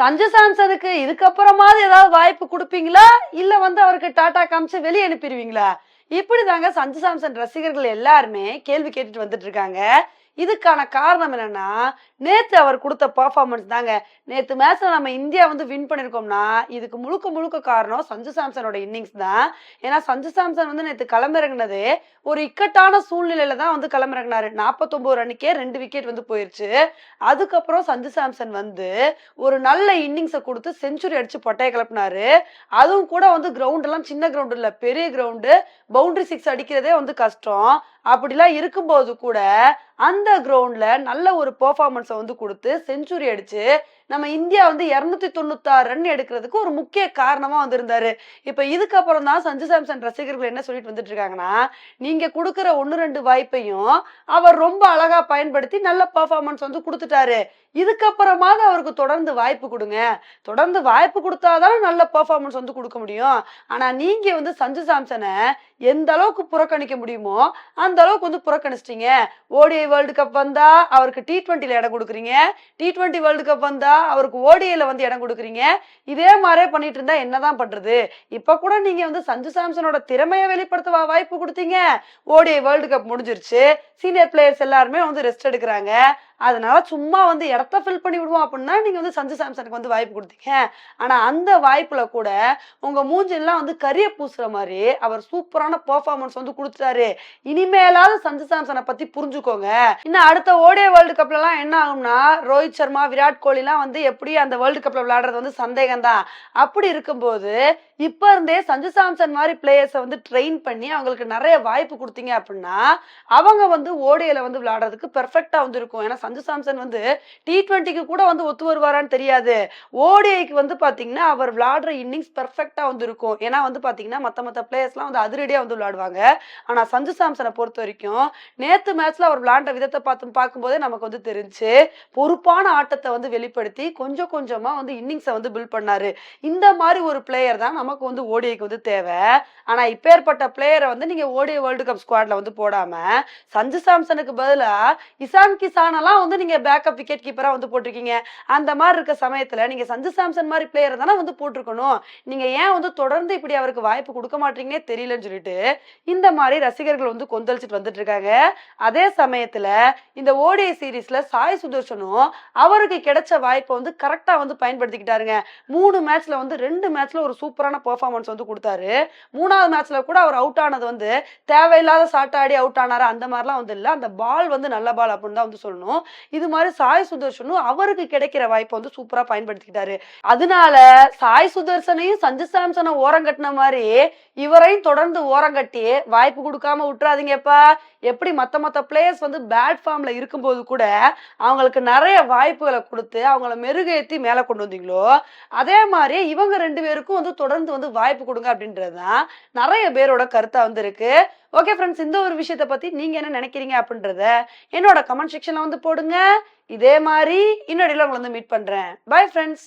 சஞ்சு சாம்சனுக்கு இதுக்கப்புறமாவது ஏதாவது வாய்ப்பு கொடுப்பீங்களா? இல்ல வந்து அவருக்கு டாடா காமிச்சு வெளியே அனுப்பிடுவீங்களா? இப்படி தாங்க சஞ்சு சாம்சன் ரசிகர்கள் எல்லாருமே கேள்வி கேட்டுட்டு வந்துட்டு இருக்காங்க. இதுக்கான காரணம் என்னன்னா நேத்து அவர் கொடுத்த பர்ஃபார்மன்ஸ் தாங்க. நேத்து மேட்ச்ல நம்ம இந்தியா வந்து வின் பண்ணிருக்கோம்னா இதுக்கு முழுக்க முழுக்க காரணம் சஞ்சு சாம்சனோட இன்னிங்ஸ் தான். ஏன்னா சஞ்சு சாம்சன் வந்து நேத்து களமிறங்கினது ஒரு இக்கட்டான சூழ்நிலையில தான் வந்து களமிறங்கினாரு. நாற்பத்தொன்பது ரன்னுக்கே ரெண்டு விக்கெட் வந்து போயிருச்சு. அதுக்கப்புறம் சஞ்சு சாம்சன் வந்து ஒரு நல்ல இன்னிங்ஸை கொடுத்து செஞ்சுரி அடிச்சு பொட்டையை கிளப்பினாரு. அதுவும் கூட வந்து கிரவுண்ட் எல்லாம் சின்ன கிரவுண்ட் இல்ல பெரிய கிரவுண்டு பவுண்டரி சிக்ஸ் அடிக்கிறதே வந்து கஷ்டம். அப்படிலாம் இருக்கும்போது கூட அந்த கிரவுண்டில் நல்ல ஒரு பெர்ஃபார்மன்ஸை வந்து கொடுத்து செஞ்சுரி அடித்து நம்ம இந்தியா வந்து இரநூத்தி தொண்ணூத்தாறு ரன் எடுக்கிறதுக்கு ஒரு முக்கிய காரணமா வந்திருந்தாரு. இப்ப இதுக்கப்புறம் தான் சஞ்சு சாம்சன் ரசிகர்கள் என்ன சொல்லிட்டு வந்துட்டு இருக்காங்கன்னா நீங்க கொடுக்குற ஒன்னு ரெண்டு வாய்ப்பையும் அவர் ரொம்ப அழகா பயன்படுத்தி நல்ல பர்ஃபார்மன்ஸ் வந்து கொடுத்துட்டாரு. இதுக்கப்புறமாவது அவருக்கு தொடர்ந்து வாய்ப்பு கொடுங்க. தொடர்ந்து வாய்ப்பு கொடுத்தாதான் நல்ல பர்ஃபார்மன்ஸ் வந்து கொடுக்க முடியும். ஆனா நீங்க வந்து சஞ்சு சாம்சனை எந்த அளவுக்கு புறக்கணிக்க முடியுமோ அந்த அளவுக்கு வந்து புறக்கணிச்சிட்டீங்க. ஓடிஐ வேர்ல்டு கப் வந்தா அவருக்கு டி ட்வெண்ட்டில இடம் கொடுக்குறீங்க. டி ட்வெண்ட்டி வேர்ல்டு கப் வந்தா அவருக்கு ஓடிஐல வந்து இடம் கொடுக்குறீங்க. இதே மாதிரியே பண்ணிட்டு இருந்தா என்னதான் பண்றது? இப்ப கூட நீங்க வந்து சஞ்சு சாம்சனோட திறமையை வெளிப்படுத்த வாய்ப்பு கொடுத்தீங்க. ஓடிஐ வேர்ல்டு கப் முடிஞ்சிருச்சு. சீனியர் பிளேயர்ஸ் எல்லாருமே வந்து ரெஸ்ட் எடுக்கிறாங்க. அதனால சும்மா வந்து இடத்த ஃபில் பண்ணி விடுவோம் அப்படின்னா நீங்க வந்து சஞ்சு சாம்சனுக்கு வந்து வாய்ப்பு கொடுத்தீங்க. ஆனா அந்த வாய்ப்புல கூட உங்க மூஞ்செல்லாம் வந்து கரிய பூசுற மாதிரி அவர் சூப்பரான பெர்ஃபார்மன்ஸ் வந்து கொடுத்துட்டாரு. இனிமேலாவது சஞ்சு சாம்சனை பத்தி புரிஞ்சுக்கோங்க. இன்னும் அடுத்த ஓடிய வேர்ல்டு கப்ல எல்லாம் என்ன ஆகும்னா ரோஹித் சர்மா விராட் கோலி எல்லாம் வந்து எப்படி அந்த வேர்ல்டு கப்ல விளையாடுறது வந்து சந்தேகம் தான் அப்படி இருக்கும்போது இப்ப இருந்தே சஞ்சு சாம்சன் மாதிரி பிளேயர்ஸை வந்து ட்ரெயின் பண்ணி அவங்களுக்கு நிறைய வாய்ப்பு கொடுத்தீங்க அப்படின்னா அவங்க வந்து ஓடியில் வந்து விளையாடுறதுக்கு பெர்ஃபெக்டா வந்து இருக்கும். ஏன்னா சஞ்சு சாம்சன் வந்து டி ட்வெண்ட்டிக்கு கூட வந்து ஒத்து வருவாரான்னு தெரியாது. ஓடிஐக்கு வந்து பார்த்தீங்கன்னா அவர் விளாடுற இன்னிங்ஸ் பெர்ஃபெக்டா வந்து இருக்கும். ஏன்னா வந்து பார்த்தீங்கன்னா மற்ற மற்ற பிளேயர்ஸ்லாம் வந்து அதிரடியாக வந்து விளாடுவாங்க. ஆனால் சஞ்சு சாம்சனை பொறுத்த வரைக்கும் நேற்று மேட்ச்ல அவர் விளாண்ட விதத்தை பார்த்து பார்க்கும்போதே நமக்கு வந்து தெரிஞ்சு பொறுப்பான ஆட்டத்தை வந்து வெளிப்படுத்தி கொஞ்சம் கொஞ்சமாக வந்து இன்னிங்ஸை வந்து பில்ட் பண்ணாரு. இந்த மாதிரி ஒரு பிளேயர் தான் நமக்கு வந்து ஓடிஐக்கு வந்து தேவை. ஆனால் இப்பேற்பட்ட பிளேயரை வந்து நீங்கள் ஓடிஐ வேர்ல்டு கப் ஸ்குவாட்ல வந்து போடாமல் சஞ்சு சாம்சனுக்கு பதிலாக இசான் கிசானெல்லாம் தான் வந்து நீங்க பேக்கப் விக்கெட் கீப்பரா வந்து போட்டிருக்கீங்க. அந்த மாதிரி இருக்க சமயத்துல நீங்க சஞ்சு சாம்சன் மாதிரி பிளேயர் தானே வந்து போட்டிருக்கணும். நீங்க ஏன் வந்து தொடர்ந்து இப்படி அவருக்கு வாய்ப்பு கொடுக்க மாட்டீங்கன்னே தெரியலன்னு சொல்லிட்டு இந்த மாதிரி ரசிகர்கள் வந்து கொந்தளிச்சிட்டு வந்துட்டு இருக்காங்க. அதே சமயத்துல இந்த ஓடிஐ சீரீஸ்ல சாய் சுதர்ஷனும் அவருக்கு கிடைச்ச வாய்ப்பை வந்து கரெக்டா வந்து பயன்படுத்திக்கிட்டாருங்க. மூணு மேட்ச்ல வந்து ரெண்டு மேட்ச்ல ஒரு சூப்பரான பெர்ஃபார்மன்ஸ் வந்து கொடுத்தாரு. மூணாவது மேட்ச்ல கூட அவர் அவுட் ஆனது வந்து தேவையில்லாத சாட்டாடி அவுட் ஆனாரு அந்த மாதிரிலாம் வந்து இல்லை. அந்த பால் வந்து நல்ல பால் அப்படின்னு தான் வந்து சொல்லணும். இது மாதிரி சாய் சுதர்ஷனும் அவருக்கு கிடைக்கிற வாய்ப்பை வந்து சூப்பரா பயன்படுத்திக்கிட்டாரு. அதனால சாய் சுதர்சனையும் சஞ்சு சாம்சனை ஓரம் கட்டின மாதிரி இவரையும் தொடர்ந்து ஓரம் கட்டி வாய்ப்பு கொடுக்காம விட்டுறாதீங்கப்பா. எப்படி மற்ற மற்ற பிளேயர்ஸ் வந்து பேட் ஃபார்மில் இருக்கும்போது கூட அவங்களுக்கு நிறைய வாய்ப்புகளை கொடுத்து அவங்கள மெருகேத்தி மேலே கொண்டு வந்தீங்களோ அதே மாதிரி இவங்க ரெண்டு பேருக்கும் வந்து தொடர்ந்து வந்து வாய்ப்பு கொடுங்க அப்படின்றது தான் நிறைய பேரோட கருத்தாக வந்து இருக்கு. ஓகே ஃப்ரெண்ட்ஸ் இந்த ஒரு விஷயத்தை பற்றி நீங்கள் என்ன நினைக்கிறீங்க அப்படின்றத என்னோட கமெண்ட் செக்ஷனில் வந்து போடுங்க. இதே மாதிரி இன்னொடையில் உங்களை வந்து மீட் பண்ணுறேன் பை ஃப்ரெண்ட்ஸ்